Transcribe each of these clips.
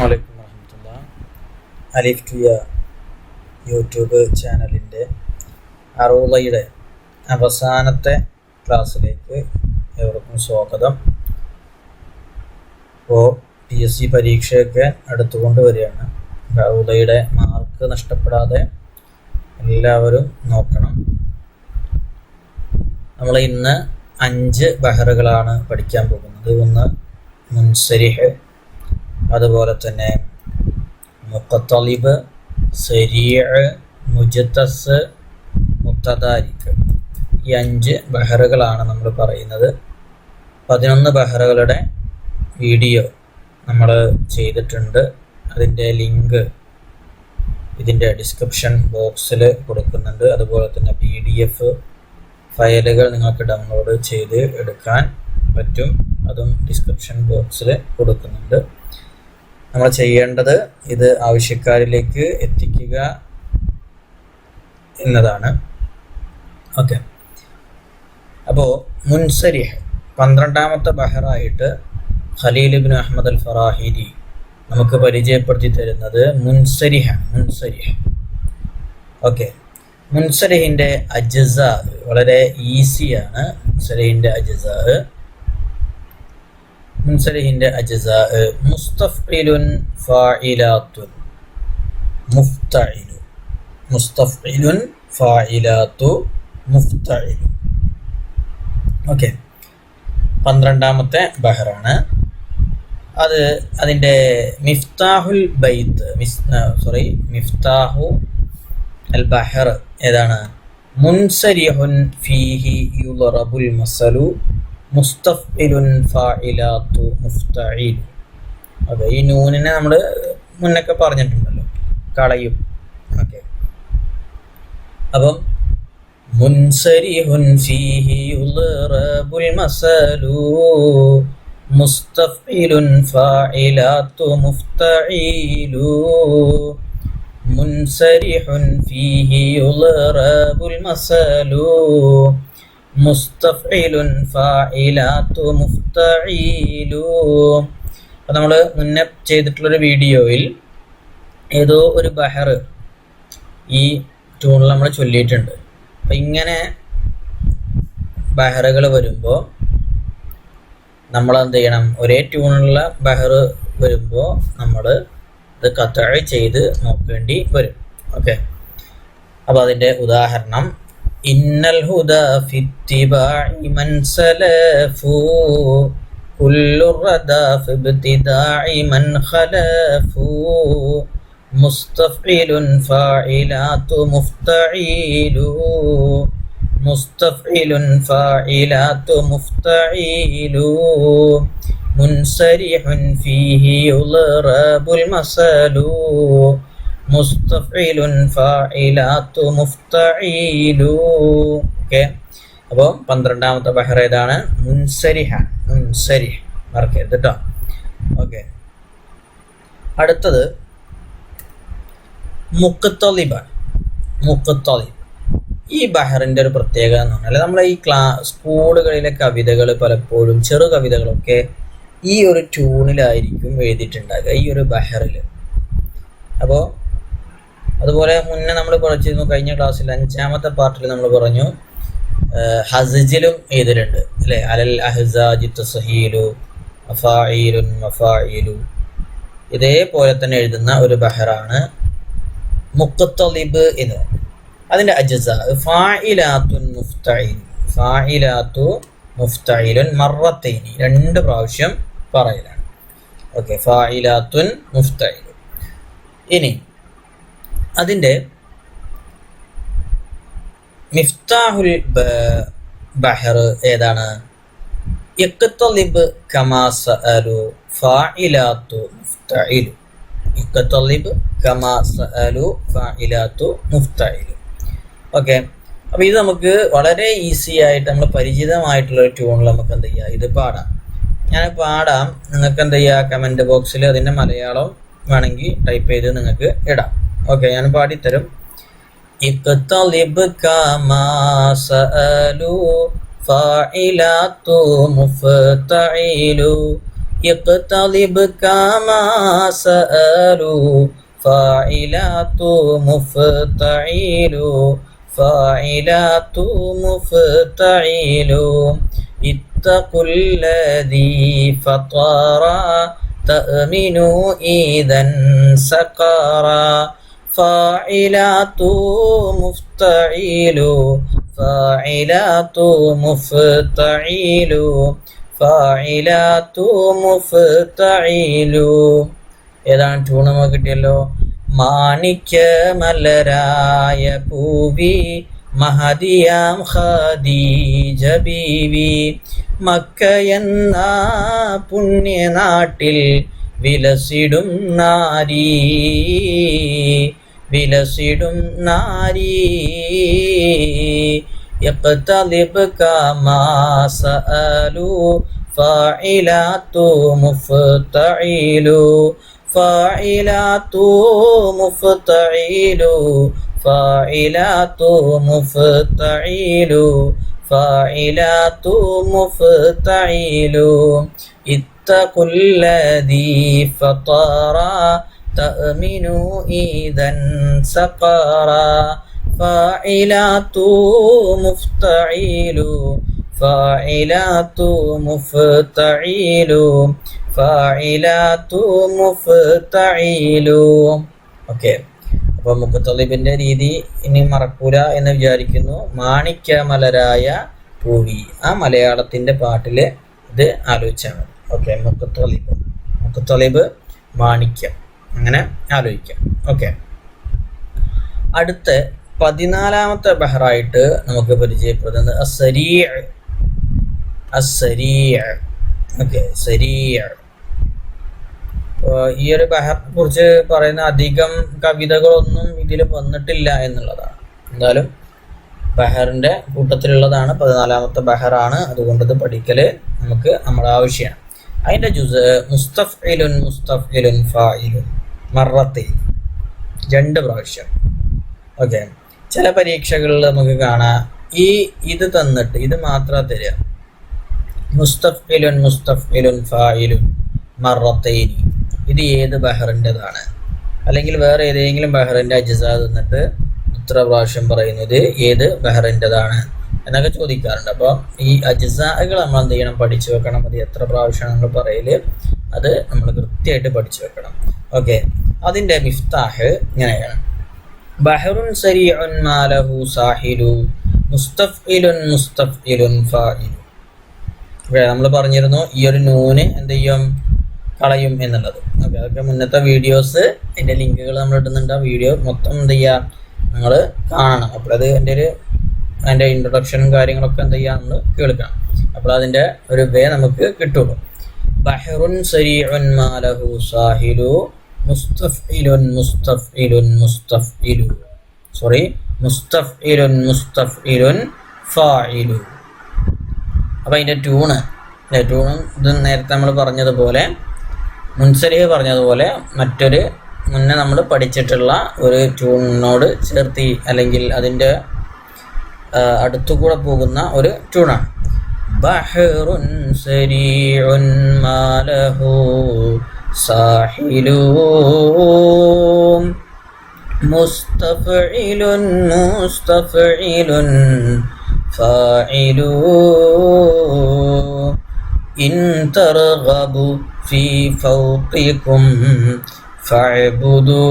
വലൈക്കും വറഹമത്തുള്ള. അലിഫ് ടുയ യൂട്യൂബ് ചാനലിന്റെ അറുളയുടെ അവസാനത്തെ ക്ലാസ്സിലേക്ക് ഏവർക്കും സ്വാഗതം. ഇപ്പോൾ പി എസ് സി പരീക്ഷയൊക്കെ അടുത്തുകൊണ്ട് വരികയാണ്. അറുളയുടെ മാർക്ക് നഷ്ടപ്പെടാതെ എല്ലാവരും നോക്കണം. നമ്മൾ ഇന്ന് അഞ്ച് ബഹറുകളാണ് പഠിക്കാൻ പോകുന്നത്. ഒന്ന് മുൻസരിഹ് അതുപോലെ തന്നെ മുക്കത്തലിബ് സരീഅ് മുജത്തസ് മുത്തദാരിക്ക് ഈ അഞ്ച് ബഹറുകളാണ് നമ്മൾ പറയുന്നത്. പതിനൊന്ന് ബഹറുകളുടെ വീഡിയോ നമ്മൾ ചെയ്തിട്ടുണ്ട്. അതിന്റെ ലിങ്ക് ഇതിന്റെ ഡിസ്ക്രിപ്ഷൻ ബോക്സിൽ കൊടുക്കുന്നുണ്ട്. അതുപോലെ തന്നെ പി ഡി എഫ് ഫയലുകൾ നിങ്ങൾക്ക് ഡൗൺലോഡ് ചെയ്ത് എടുക്കാൻ പറ്റും. അതും ഡിസ്ക്രിപ്ഷൻ ബോക്സിൽ കൊടുക്കുന്നുണ്ട്. നമ്മൾ ചെയ്യേണ്ടത് ഇത് ആവശ്യക്കാരിലേക്ക് എത്തിക്കുക എന്നതാണ്. ഓക്കെ. അപ്പോൾ മുൻസരിഹ് പന്ത്രണ്ടാമത്തെ ബഹറായിട്ട് ഖലീൽ അഹമ്മദ് അൽ ഫറാഹിരി നമുക്ക് പരിചയപ്പെടുത്തി തരുന്നത് മുൻസരിഹ മുൻസരിഹ്. ഓക്കെ. മുൻസരിഹിന്റെ അജസ വളരെ ഈസിയാണ് മുൻസരിഹിന്റെ അജസ. മുൻസലിഹിന്റെ അജസ മുസ്തഫിലുൻ ഫായിലാത്തുൻ മുഫ്തഇലു. മുസ്തഫിലുൻ ഫായിലാത്തു മുഫ്തഇലു. ഓക്കെ. പന്ത്രണ്ടാമത്തെ ബഹറാണ്. അത് അതിന്റെ മിഫ്താഹുൽ ബൈത്ത് മിസ് സോറി മിഫ്താഹു അൽ ബഹർ ഏതാണ്? മുൻസരിഹുൻ ഫീഹി യുലറബുൽ മസലു മുസ്തഫിലുൻ ഫായിലാത്തു മുഫ്തഈൽ അതെ ഈ നൂനിനെ നമ്മൾ മുന്നൊക്കെ പറഞ്ഞിട്ടുണ്ടല്ലോ. കളയും. ഓക്കെ. അപ്പം മുൻസരിഹുൻ ഫീഹി യുളറബുൽ മസലു മുസ്തഫിലുൻ ഫായിലാത്തു മുഫ്തഈലു മുൻസരിഹുൻ ഫീഹി യുളറബുൽ മസലു മുസ്തഫിലുൻ ഫായിലാത്തു മുഫ്തഈലു. അപ്പോൾ നമ്മൾ മുന്നേ ചെയ്തിട്ടുള്ളൊരു വീഡിയോയിൽ ഏതോ ഒരു ബഹർ ഈ ട്യൂണിൽ നമ്മൾ ചൊല്ലിയിട്ടുണ്ട്. അപ്പം ഇങ്ങനെ ബഹറുകൾ വരുമ്പോൾ നമ്മൾ എന്ത് ചെയ്യണം? ഒരേ ട്യൂണിലുള്ള ബഹർ വരുമ്പോൾ നമ്മൾ ഇത് കത്തഴ ചെയ്ത് നോക്കേണ്ടി വരും. ഓക്കെ? അപ്പോൾ അതിന്റെ ഉദാഹരണം إن الهدى في اتباع من سلفوا كل الردى في ابتداع من خلفوا مستفعل فاعلات مفتعيل مستفعل فاعلات مفتعيل منسرح فيه يضرب المثل മുസ്തഫിലുൻ ഫായിലാത്തു മുഫ്തഈലു. ഓക്കെ. അപ്പോൾ പന്ത്രണ്ടാമത്തെ ബഹർ ഏതാണ്? മുൻസരിഹ മുൻസരിഹ. മറക്കരുത് കേട്ടോ ഓക്കെ. അടുത്തത് മുക്കത്തലിബാണ് മുക്കത്തലിബ് ഈ ബഹറിന്റെ ഒരു പ്രത്യേകത എന്ന് പറഞ്ഞാൽ നമ്മളെ ഈ ക്ലാ സ്കൂളുകളിലെ കവിതകൾ പലപ്പോഴും ചെറു കവിതകളൊക്കെ ഈ ഒരു ട്യൂണിലായിരിക്കും എഴുതിയിട്ടുണ്ടാകുക ഈ ഒരു ബഹറിൽ അപ്പോൾ അതുപോലെ മുന്നേ നമ്മൾ പഠിച്ചിരുന്നു കഴിഞ്ഞ ക്ലാസ്സിൽ അഞ്ചാമത്തെ പാർട്ടിൽ നമ്മൾ പറഞ്ഞു ഹസജിലും എഴുതിലുണ്ട് അല്ലെ? അലൽ അഹ്സാജി തസഹീലു മഫായിലു ഇതേപോലെ തന്നെ എഴുതുന്ന ഒരു ബഹറാണ് മുക്കത്തലിബ് എന്ന്. അതിന്റെ അജസ ഫായിലാത്തു മുഫ്തയിലുൻ മറത്തൈനി രണ്ട് പ്രാവശ്യം പറയലാണ്. ഓക്കെ ഫായിലാത്തുൻ മുഫ്തയിലു ഇനി അതിന്റെ മിഫ്താഹുൽ ബഹർ ഏതാണ്? ഇക്കത്തലിബ് കമാസ അലു ഫായിലാത്തു മുഫ്തയിലു ഇക്കത്തലിബ് കമാസ അലു ഫായിലാത്തു മുഫ്തയിലു ഓക്കെ. അപ്പോൾ ഇത് നമുക്ക് വളരെ ഈസി ആയിട്ട് നമ്മൾ പരിചിതമായിട്ടുള്ള ഒരു ട്യൂണിൽ നമുക്ക് എന്ത് ചെയ്യാം? ഇത് പാടാം. ഞാൻ പാടാം. നിങ്ങൾക്ക് എന്ത് ചെയ്യുക കമന്റ് ബോക്സിൽ അതിന്റെ മലയാളം വേണമെങ്കിൽ ടൈപ്പ് ചെയ്ത് നിങ്ങൾക്ക് ഇടാം. ഓക്കെ ഞാൻ പാടിത്തരും ഇക്തലിബ് കമാ സഅലു ഫാഇലാത്തു മുഫ്തഇലു اقتضب كما سألوا فاعلات مفتعيل فاعلات مفتعيل اتقوا الذي فطرا تأمنوا إذا سقرا فاعلات مفتعيل فاعلات مفتعيل فاعلات مفتعيل ഏതാണ് ട്യൂൺ നമുക്ക് കിട്ടിയല്ലോ മാണിക്യമലരായ പൂവി മഹദിയാം ഖദീജ ബീവി മക്ക എന്ന പുണ്യനാട്ടിൽ വിലസിടും നാരീ വിലസിടും നാരീ يقتلب كما سألوا فاعلات مفتعيل فاعلات مفتعيل فاعلات مفتعيل فاعلات مفتعيل اتقوا الذي فطرا تأمنوا إذا سقرا فاعلات مفتعيل فاعلات مفتعيل فاعلات مفتعيل ഓക്കെ അപ്പോൾ മുക്കത്തളിബിൻ്റെ രീതി ഇനി മറക്കൂല എന്ന് വിചാരിക്കുന്നു മാണിക്യമലരായ പൂവി ആ മലയാളത്തിൻ്റെ പാട്ടിൽ ഇത് ആലോചിച്ചാൽ മതി ഓക്കെ മുക്കത്തളിബ് മുക്കത്തളിബ് മാണിക്യം അങ്ങനെ ആലോചിക്കാം. ഓക്കെ അടുത്ത പതിനാലാമത്തെ ബഹറായിട്ട് നമുക്ക് പരിചയപ്പെടുന്നത് ഈ ഒരു ബഹറിനെ കുറിച്ച് പറയുന്ന അധികം കവിതകളൊന്നും ഇതിൽ വന്നിട്ടില്ല എന്നുള്ളതാണ്. എന്തായാലും ബഹറിന്റെ കൂട്ടത്തിലുള്ളതാണ് പതിനാലാമത്തെ ബഹറാണ്. അതുകൊണ്ട് ഇത് പഠിക്കൽ നമുക്ക് നമ്മുടെ ആവശ്യമാണ്. അതിന്റെ ജുസ് മുസ്തഫ് ഇലുൻ ഫായിലുൻ മറത്തി. രണ്ട് പ്രാവശ്യം. ഓക്കെ ചില പരീക്ഷകളിൽ നമുക്ക് കാണാം. ഈ ഇത് തന്നിട്ട് ഇത് മാത്രം തരിക മുസ്തഫ്ഇലുൻ മുസ്തഫ്ഇലുൻ ഫായിലുൻ മറത്തൈനി. ഇത് ഏത് ബഹറിന്റെതാണ്? അല്ലെങ്കിൽ വേറെ ഏതെങ്കിലും ബഹറിന്റെ അജിസ തന്നിട്ട് ഇത്ര പ്രാവശ്യം പറയുന്നത് ഏത് ബഹറിന്റെതാണ്? എന്നൊക്കെ ചോദിക്കാറുണ്ട്. അപ്പോൾ ഈ അജിസകൾ നമ്മൾ എന്ത് ചെയ്യണം? പഠിച്ചു വെക്കണം. അത് എത്ര പ്രാവശ്യമാണ് നമ്മൾ പറയൽ? അത് നമ്മൾ കൃത്യമായിട്ട് പഠിച്ചു വെക്കണം. ഓക്കെ. അതിന്റെ മിഫ്താഹ് ഇങ്ങനെയാണ്. ബഹറുൻ സരീഉൻ മാലഹു സാഹിലു മുസ്തഫ്ഇലുൻ മുസ്തഫ്ഇലുൻ ഫായിലു നമ്മൾ പറഞ്ഞിരുന്നു ഈ ഒരു നൂന് എന്ത് ചെയ്യും? കളയും എന്നുള്ളത്. ഓക്കെ അതൊക്കെ മുന്നത്തെ വീഡിയോസ് അതിന്റെ ലിങ്കുകൾ നമ്മൾ ഇടുന്നുണ്ട്. ആ വീഡിയോ മൊത്തം എന്ത് ചെയ്യുക? നിങ്ങൾ കാണണം. അപ്പോഴത് എന്റെ ഒരു അതിന്റെ ഇൻട്രൊഡക്ഷനും കാര്യങ്ങളൊക്കെ എന്ത് ചെയ്യുക നമ്മൾ കേൾക്കണം അപ്പോൾ അതിന്റെ ഒരു വേ നമുക്ക് കിട്ടുള്ളൂ. ബഹറുൻ സരീഉൻ മാലഹു സാഹിലു സോറി ഫാഇലു. അപ്പോൾ അതിന്റെ ട്യൂണ് ട്യൂണും ഇത് നേരത്തെ നമ്മൾ പറഞ്ഞതുപോലെ മുൻസരിഹ് പറഞ്ഞതുപോലെ മറ്റൊരു മുന്നേ നമ്മൾ പഠിച്ചിട്ടുള്ള ഒരു ട്യൂണിനോട് ചേർത്തി അല്ലെങ്കിൽ അതിന്റെ അടുത്തുകൂടെ പോകുന്ന ഒരു ട്യൂണാണ് ബഹറുൻ സരീഉൻ മാലഹു സാഹിലൂം മുസ്തഫഇലുൻ മുസ്തഫഇലുൻ ഫാഇലൂ ഇൻ തർഗബു ഫീ ഫൗഖികും ഫഅബ്ദൂ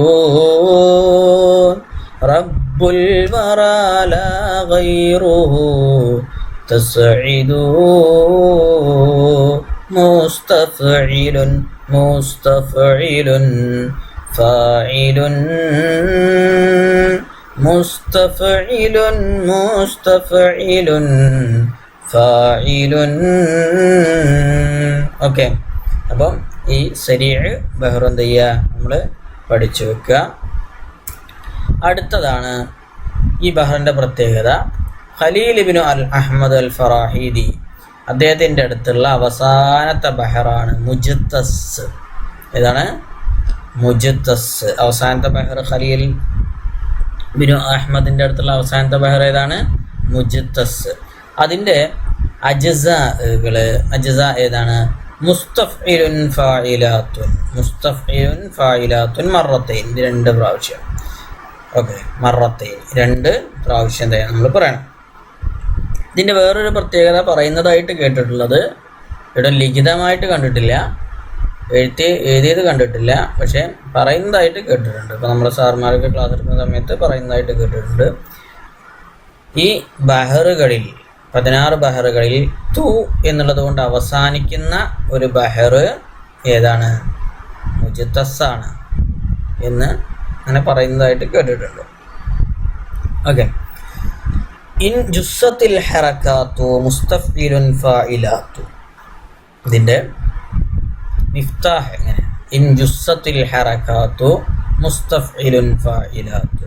رب الورى لا غيره تسعدوا مستفعل مستفعل فاعل മുസ്തഫഇലുൻ മുസ്തഫഇലുൻ ഫായിലുൻ ഓക്കെ അപ്പം ഈ സരീഅ് ബഹ്റ എന്ത് ചെയ്യുക നമ്മൾ പഠിച്ചു വെക്കുക അടുത്തതാണ് ഈ ബഹറിന്റെ പ്രത്യേകത. ഖലീൽ ഇബ്നു അൽ അഹമ്മദ് അൽ ഫറാഹിദി അദ്ദേഹത്തിന്റെ അടുത്തുള്ള അവസാനത്തെ ബഹറാണ് മുജത്തസ് ഏതാണ്? മുജത്തസ് അവസാനത്തെ ബഹർ ഖലീൽ ബിനു അഹമ്മദിന്റെ അടുത്തുള്ള അവസാനത്തെ ബഹർ ഏതാണ്? മുജത്തസ് അതിന്റെ അജസകൾ അജസ ഏതാണ്? മുസ്തഫിലുൻ ഫായിലാത്തുൻ. മുസ്തഫിലുൻ ഫായിലാത്തുൻ മറത്തൈൻ. രണ്ട് പ്രാവശ്യം. ഓക്കെ മറത്തൈൻ രണ്ട് പ്രാവശ്യം തന്നെയാണ് നമ്മൾ പറയണം. ഇതിന്റെ വേറൊരു പ്രത്യേകത പറയുന്നതായിട്ട് കേട്ടിട്ടുള്ളത് ഇവിടെ ലിഖിതമായിട്ട് കണ്ടിട്ടില്ല. എഴുത്തി എഴുതിയത് കണ്ടിട്ടില്ല പക്ഷേ പറയുന്നതായിട്ട് കേട്ടിട്ടുണ്ട്. ഇപ്പോൾ നമ്മുടെ സാർമാർക്ക് ക്ലാസ് എടുക്കുന്ന സമയത്ത് പറയുന്നതായിട്ട് കേട്ടിട്ടുണ്ട്. ഈ ബഹറുകളിൽ പതിനാറ് ബഹറുകളിൽ തു എന്നുള്ളത് കൊണ്ട് അവസാനിക്കുന്ന ഒരു ബഹർ ഏതാണ്? മുജിത്തസാണ് എന്ന് പറയുന്നതായിട്ട് കേട്ടിട്ടുണ്ട്? ഓക്കെ ഇൻ ജുസത്തിൽ ഹെറക്കാത്തു മുസ്തഫിലുൻ ഫായിലാത്തു ഇതിന്റെ മിഫ്താഹ് എങ്ങനെ? ഇൻ ജുസത്തിൽ ഹെറക്കാത്തു മുസ്തഫിലുൻ ഫായിലാത്തു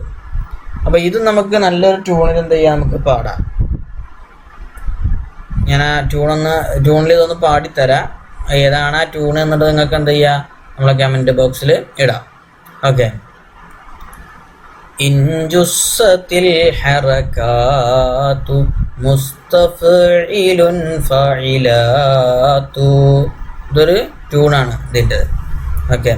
അപ്പോൾ ഇത് നമുക്ക് നല്ലൊരു ട്യൂണിൽ എന്ത് ചെയ്യാം? നമുക്ക് പാടാം. ഞാൻ ആ ട്യൂണൊന്ന് ട്യൂണിൽ ഇതൊന്ന് പാടിത്തരാം. ഏതാണ് ആ ട്യൂൺ എന്നുള്ളത് നിങ്ങൾക്ക് എന്ത് ചെയ്യുക നമ്മളെ കമന്റ് ബോക്സിൽ ഇടാം. ഓക്കെ ഇൻജുസത്തിൽ ഹറകാത്തു മുസ്തഫിലുൻ ഫഇലാത്തു ഇതൊരു ട്യൂണാണ് ഇതിന്റെ. ഓക്കെ.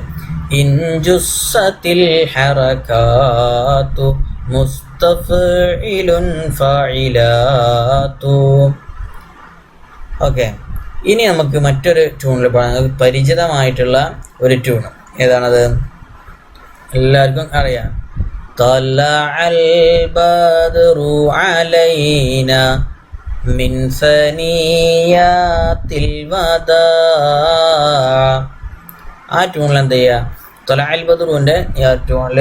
ഇൻജുസത്തിൽ ഹറകാതു മുസ്തഫിലുൻ ഫഇലാത്തു ഓക്കെ. ഇനി നമുക്ക് മറ്റൊരു ട്യൂണിൽ പാടാം പരിചിതമായിട്ടുള്ള ഒരു ട്യൂൺ ഏതാണത്? എല്ലാവർക്കും അറിയാം. طلع البدر علينا من ثنيات الوداع ആ ട്യൂണിൽ എന്ത് ചെയ്യുക തൊല അൽ ബദറുവിൻ്റെ ഈ ആ ട്യൂണിൽ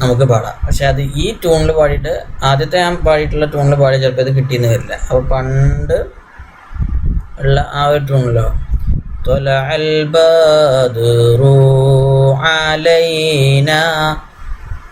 നമുക്ക് പാടാം പക്ഷെ അത് ഈ ട്യൂണിൽ പാടിയിട്ട് ആദ്യത്തെ ഞാൻ പാടിയിട്ടുള്ള ട്യൂണിൽ പാടി ചിലപ്പോൾ ഇത് കിട്ടിയെന്ന് വരില്ല അപ്പോൾ പണ്ട് ഉള്ള ആ ഒരു ട്യൂണിലോ طلع البدر علينا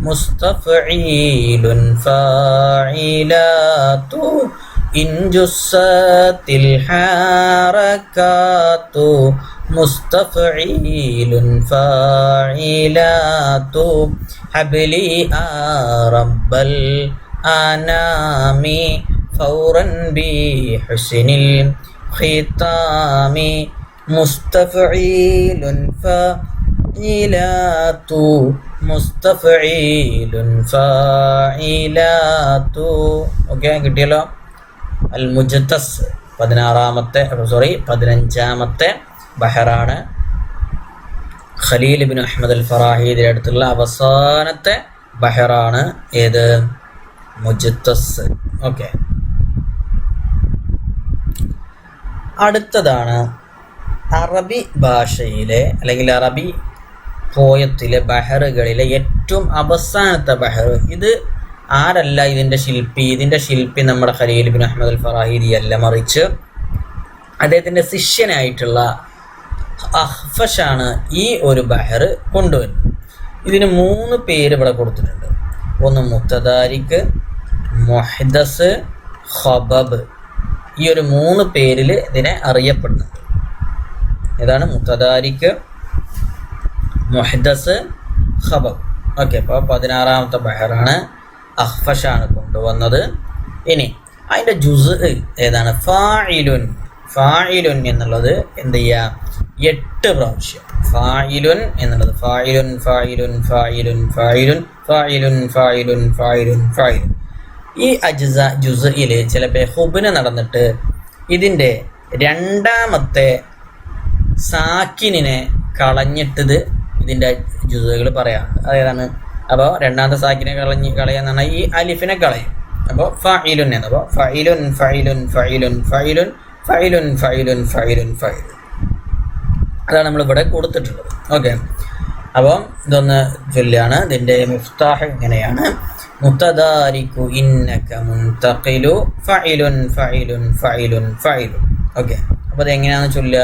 مستفعيل فاعلات إن جست الحركات مستفعيل فاعلات حبلي رب الأنام فورا بحسن الختام مستفعيل فاعلات ഓക്കെ കിട്ടിയല്ലോ? അൽ മുജത്തസ് പതിനാറാമത്തെ സോറി പതിനഞ്ചാമത്തെ ബഹറാണ്. ഖലീൽ ബിൻ അഹമ്മദ് അൽ ഫറാഹിദിന്റെ അടുത്തുള്ള അവസാനത്തെ ബഹറാണ് ഏത്? മുജത്തസ് ഓക്കെ അടുത്തതാണ് അറബി ഭാഷയിലെ അല്ലെങ്കിൽ അറബി പോയത്തിലെ ബഹറുകളിലെ ഏറ്റവും അവസാനത്തെ ബഹർ ഇത് ആരല്ല ഇതിന്റെ ശില്പി? ഇതിന്റെ ശില്പി നമ്മുടെ Khalil bin Ahmad al Farahidi അല്ല മറിച്ച്. അദ്ദേഹത്തിന്റെ ശിഷ്യനായിട്ടുള്ള അഹ്ഫഷാണ് ഈ ഒരു ബഹർ കൊണ്ടുവരുന്നത്. ഇതിന് മൂന്ന് പേര് ഇവിടെ കൊടുത്തിട്ടുണ്ട്. ഒന്ന് മുത്തദാരിക്ക് മൊഹദസ് ഖബബ്. ഈ ഒരു മൂന്ന് പേരിൽ ഇതിനെ അറിയപ്പെടുന്നുണ്ട്. ഇതാണ് മുത്തദാരിക്ക് മുഹദസ് ഖബർ. ഓക്കെ അപ്പോൾ പതിനാറാമത്തെ ബഹറാണ് അഹ്ഫഷാണ് കൊണ്ടുവന്നത്. ഇനി അതിന്റെ ജുസ് ഏതാണ്? ഫായിലുൻ ഫായിലുൻ എന്നുള്ളത് എന്ത് ചെയ്യുക എട്ട് പ്രാവശ്യം. ഫായിലുൻ എന്നുള്ളത്. ഫായിലുൻ ഫായിലുൻ ഫായിലുൻ ഫായിലുൻ ഫായിലുൻ ഫായിലുൻ ഫായിലുൻ ഫായിലുൻ ഈ അജ്സ ജുസയിൽ ചിലപ്പോൾ ഹുബിന് നടന്നിട്ട് ഇതിന്റെ രണ്ടാമത്തെ സാക്കിനെ കളഞ്ഞിട്ടത് ഇതിന്റെ ജുസുകൾ പറയാം. അതേതാണ്? അപ്പോൾ രണ്ടാമത്തെ സാക്കിനെ കളഞ്ഞ് കളയാന്ന് പറഞ്ഞാൽ ഈ അലിഫിനെ കളയും. അപ്പോൾ ഫൈലുൻ എന്ന് അപ്പോൾ ഫൈലുൻ ഫൈലുൻ ഫൈലുൻ ഫൈലുൻ ഫൈലുൻ ഫൈലുൻ ഫൈലുൻ ഫൈലുൻ അതാണ് നമ്മളിവിടെ കൊടുത്തിട്ടുള്ളത്. ഓക്കെ. അപ്പോൾ ഇതൊന്ന് ചൊല്ലാണ്. ഇതിന്റെ മുഫ്താഹ് ഇങ്ങനെയാണ് മുത്തദാരിക്കു ഇന്നക മുന്തഖിലു ഫൈലുൻ ഫൈലുൻ ഫൈലുൻ ഫൈലുൻ ഓക്കെ. അപ്പോൾ അത് എങ്ങനെയാണെന്ന് ചൊല്ലുക?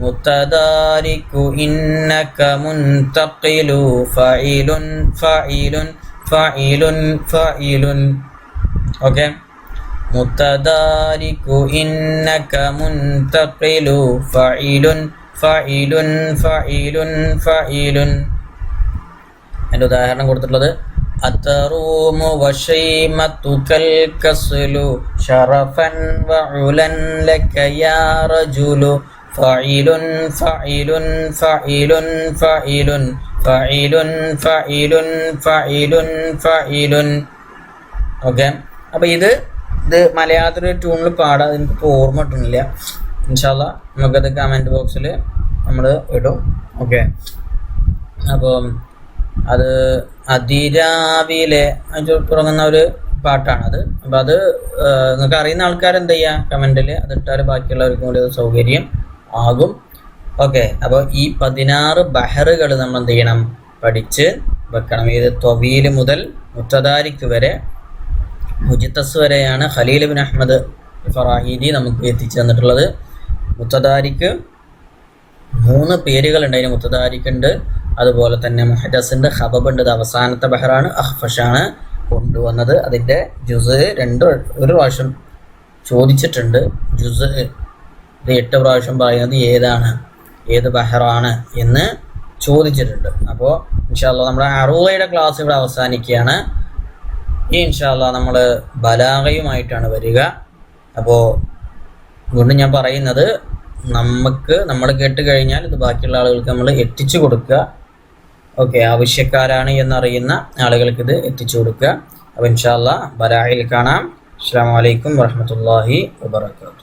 മുത്തദാരിക്കു ഇന്നക മുൻതഖിലു ഫഇലുൻ ഫഇലുൻ ഫഇലുൻ ഫഇലുൻ ഓക്കേ? മുത്തദാരിക്കു ഇന്നക മുൻതഖിലു ഫഇലുൻ ഫഇലുൻ ഫഇലുൻ ഫഇലുൻ അതിന്റെ ഉദാഹരണം കൊടുത്തിട്ടുള്ളത് അത്തറൂമു വശൈമത്തുകൽ കസ്ലു ഷറഫൻ യാ റജുലു ഫഈലുൻ ഫഈലുൻ ഫഈലുൻ ഫഈലുൻ ഫഈലുൻ ഫഈലുൻ ഫഈലുൻ ഫഈലുൻ ഓക്കെ അപ്പോൾ ഇത് ഇത് മലയാളത്തിൽ ട്യൂണിൽ പാടാം എനിക്കിപ്പോൾ ഓർമ്മ കിട്ടുന്നില്ല. ഇൻഷാല്ല നമുക്കത് കമന്റ് ബോക്സിൽ നമ്മൾ ഇടും. ഓക്കെ അപ്പം അത് അതിരാവിലെ അത് തുടങ്ങുന്ന ഒരു പാട്ടാണ് അത്. അപ്പം അത് നിങ്ങൾക്ക് അറിയുന്ന ആൾക്കാർ എന്ത് ചെയ്യുക കമന്റിൽ അതിട്ടാൽ ബാക്കിയുള്ളവർക്കും കൂടി സൗകര്യം ആകും. ഓക്കെ അപ്പോൾ ഈ പതിനാറ് ബഹറുകൾ നമ്മൾ എന്ത് ചെയ്യണം? പഠിച്ച് വെക്കണം. ഇത് തൊവീൽ മുതൽ മുത്തദാരിക്ക് വരെ മുജിത്തസ് വരെയാണ് ഖലീൽ ബിൻ അഹമ്മദ് ഫറാഹിദി നമുക്ക് എത്തിച്ചു തന്നിട്ടുള്ളത്. മുത്തദാരിക്ക് മൂന്ന് പേരുകളുണ്ട് അതിന് മുത്തദാരിക്കുണ്ട്. അതുപോലെ തന്നെ മുഹദസിന്റെ ഹബബ് ഉണ്ട്. അവസാനത്തെ ബഹറാണ്. അഹ്ഫഷാണ് കൊണ്ടുവന്നത്. അതിന്റെ ജുസ് രണ്ട് ഒരു പ്രാവശ്യം ചോദിച്ചിട്ടുണ്ട്. ജുസ് എട്ട് പ്രാവശ്യം പറയുന്നത് ഏതാണ്? ഏത് ബഹറാണ് എന്ന് ചോദിച്ചിട്ടുണ്ട്. അപ്പോൾ ഇൻഷാല്ല നമ്മുടെ അറുവയുടെ ക്ലാസ് ഇവിടെ അവസാനിക്കുകയാണ്. ഈ ഇൻഷാല്ല നമ്മൾ ബലാഗയുമായിട്ടാണ് വരിക. അപ്പോൾ വീണ്ടും ഞാൻ പറയുന്നത് നമുക്ക് നമ്മൾ കേട്ട് കഴിഞ്ഞാൽ ഇത് ബാക്കിയുള്ള ആളുകൾക്ക് നമ്മൾ എത്തിച്ചു കൊടുക്കുക. ഓക്കെ ആവശ്യക്കാരാണ് എന്നറിയുന്ന ആളുകൾക്ക് ഇത് എത്തിച്ചു കൊടുക്കുക. അപ്പോൾ ഇൻഷാല്ല ബലാഹിൽ കാണാം. അസ്സാം വലൈക്കും വാഹമത്തല്ലാഹി വാബർക്കാത്തു